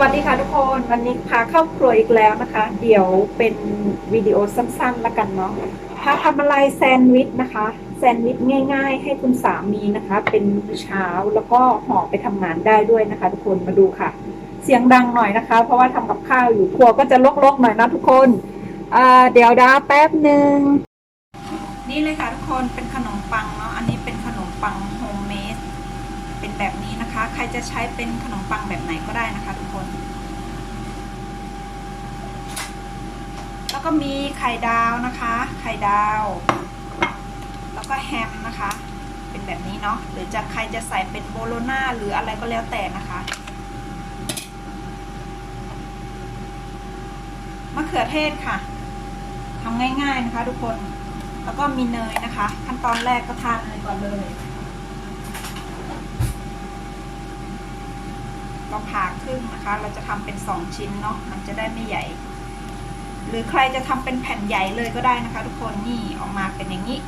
วัสดีค่ะทุกคนวันนี้พาเข้าครัวอีกแล้วนะคะ เดี๋ยวเป็นวิดีโอสั้นๆแล้วกันเนาะพาทำอะไรแซนด์วิชนะคะ แซนด์วิชง่าย ๆ ให้คุณสามีนะคะ เป็นเช้าแล้วก็ห่อไปทำงานได้ด้วยนะคะ ทุกคนมาดูค่ะ เสียงดังหน่อยนะคะ เพราะว่าทำกับข้าวอยู่ครัวก็จะลกๆหน่อยนะทุกคนเดี๋ยวดาแป๊บหนึ่งนี่เลยค่ะทุกคนเป็นขนมปังเนาะอันนี้เป็นขนมปังโฮมเมด เป็น แบบนี้นะคะ ใครจะใช้เป็นขนมปังแบบไหนก็ได้นะคะทุกคน แล้วก็มีไข่ดาวนะคะ ไข่ดาว แล้วก็แฮมนะคะ เป็นแบบนี้เนาะ หรือจะใครจะใส่เป็นโบโลน่าหรืออะไรก็แล้วแต่นะคะมะเขือเทศค่ะทำง่ายๆนะคะทุกคน แล้วก็มีเนยนะคะ ขั้นตอนแรกก็ทานเนยก่อนเลย เราผ่าครึ่งนะคะ เราจะทำเป็นสองชิ้นเนาะมันจะได้ไม่ใหญ่ หรือใครจะทำเป็นแผ่นใหญ่เลยก็ได้นะคะ ทุกคนนี่ออกมาเป็นอย่างนี้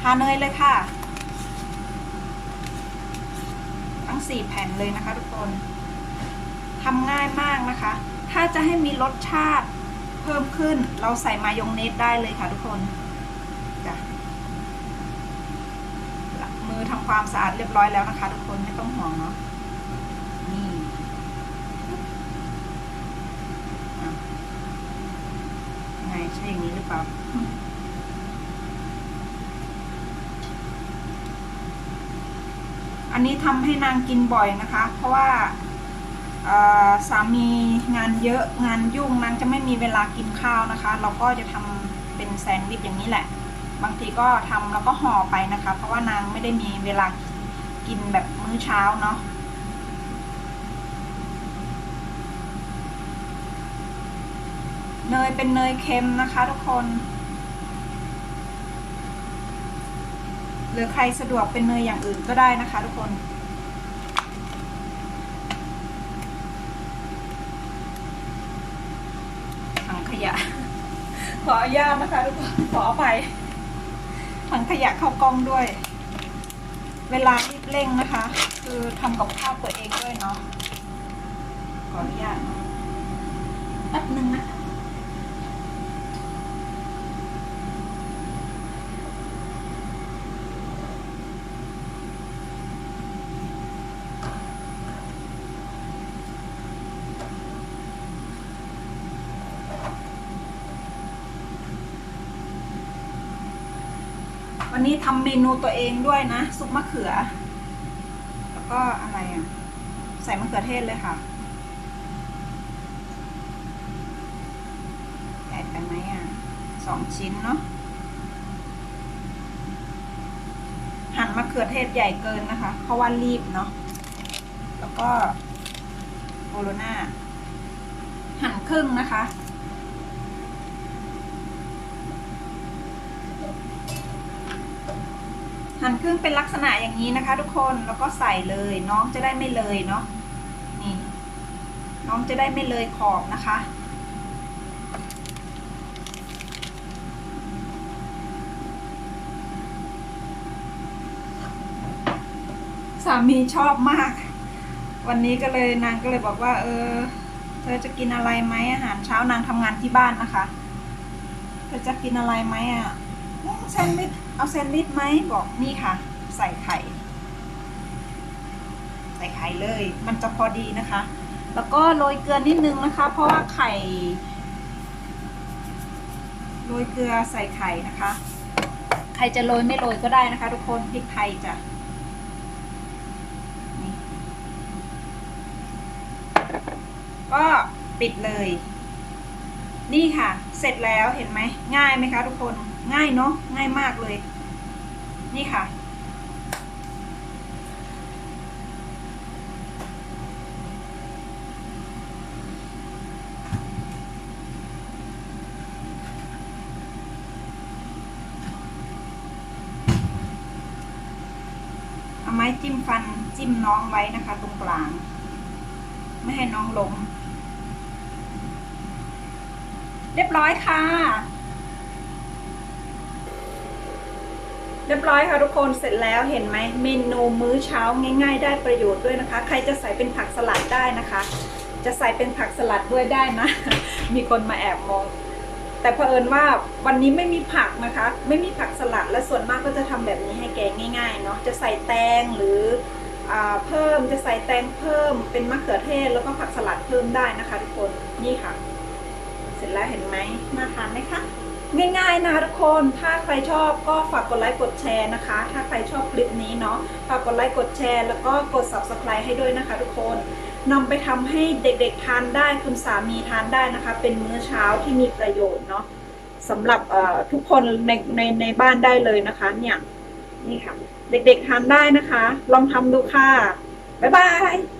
ทาเนยเลยค่ะ ทั้งสี่แผ่นเลยนะคะ ทุกคนทำง่ายมากนะคะ ถ้าจะให้มีรสชาติเพิ่มขึ้น เราใส่มายองเนสได้เลยค่ะทุกคนจ้ะมือทำความสะอาดเรียบร้อยแล้วนะคะ ทุกคนไม่ต้องห่วงเนาะ นี่อะไงใช่อย่างนี้หรือเปล่าอันนี้ทำให้นางกินบ่อยนะคะ เพราะว่าสามีงานเยอะงานยุ่งนางจะไม่มีเวลากินข้าวนะคะ เราก็จะทำเป็นแซนด์วิชอย่างนี้แหละ บางทีก็ทำแล้วก็ห่อไปนะคะ เพราะว่านางไม่ได้มีเวลากินแบบมื้อเช้าเนาะ เนยเป็นเนยเค็มนะคะทุกคน หรือใครสะดวกเป็นเนยอย่างอื่นก็ได้นะคะทุกคนถังขยะ ขออนุญาตนะคะทุกคนขออภัยถังขยะเข้ากล้องด้วย เวลารีบเร่งนะคะ คือทำกับข้าวตัวเองด้วยเนาะขออนุญาตแป๊บนึงนะคะ วันนี้ทำเมนูตัวเองด้วยนะ ซุปมะเขือ แล้วก็อะไรอะ ใส่มะเขือเทศเลยค่ะใหญ่ไปไหมอะสองชิ้นเนาะหั่นมะเขือเทศใหญ่เกินนะคะ เพราะว่ารีบเนาะแล้วก็โบโลน่าหั่นครึ่งนะคะ หั่นครึ่งเป็นลักษณะอย่างนี้นะคะ ทุกคนแล้วก็ใส่เลยน้องจะได้ไม่เลยเนาะนี่ น้องจะได้ไม่เลยขอบนะคะ สามีชอบมาก วันนี้ก็เลยนางก็เลยบอกว่า เออ เธอจะกินอะไรไหมอาหารเช้านางทำงานที่บ้านนะคะ เธอจะกินอะไรไหมอะ แซนด์วิชเอาแซนด์วิชไหมบอกนี่ค่ะ ใส่ไข่ ใส่ไข่เลย มันจะพอดีนะคะ แล้วก็โรยเกลือนิดนึงนะคะ เพราะว่าไข่โรยเกลือใส่ไข่นะคะใครจะโรยไม่โรยก็ได้นะคะ ทุกคนพริกไทยจ้ะก็ปิดเลย นี่ค่ะ เสร็จแล้วเห็นไหม ง่ายไหมคะทุกคน ง่ายเนาะง่ายมากเลย นี่ค่ะ เอาไม้จิ้มฟันจิ้มน้องไว้นะคะ ตรงกลาง ไม่ให้น้องล้มเรียบร้อยค่ะ เรียบร้อยค่ะทุกคนเสร็จแล้วเห็นไหมเมนูมื้อเช้าง่าย ๆ ได้ประโยชน์ด้วยนะคะ ใครจะใส่เป็นผักสลัดได้นะคะ จะใส่เป็นผักสลัดด้วยได้นะ มีคนมาแอบมอง แต่เผอิญว่าวันนี้ไม่มีผักนะคะ ไม่มีผักสลัดและส่วนมากก็จะทำแบบนี้ให้แกงง่ายๆเนาะจะใส่แตงหรืออเพิ่มจะใส่แตงเพิ่มเป็นมะเขือเทศแล้วก็ผักสลัดเพิ่มได้นะคะ ทุกคนนี่ค่ะ เสร็จแล้วเห็นไหมน่าทานไหมคะ ง่ายๆนะคะทุกคน ถ้าใครชอบก็ฝากกดไลค์กดแชร์นะคะ ถ้าใครชอบคลิปนี้เนาะ ฝากกดไลค์กดแชร์แล้วก็กด subscribe ให้ด้วยนะคะ ทุกคนนำไปทำให้เด็กๆทานได้คุณสามีทานได้นะคะ เป็นมื้อเช้าที่มีประโยชน์เนาะสำหรับทุกคนในในในบ้านได้เลยนะคะ เนี่ย นี่ค่ะ เด็กๆทานได้นะคะ ลองทำดูค่ะ บ๊ายบาย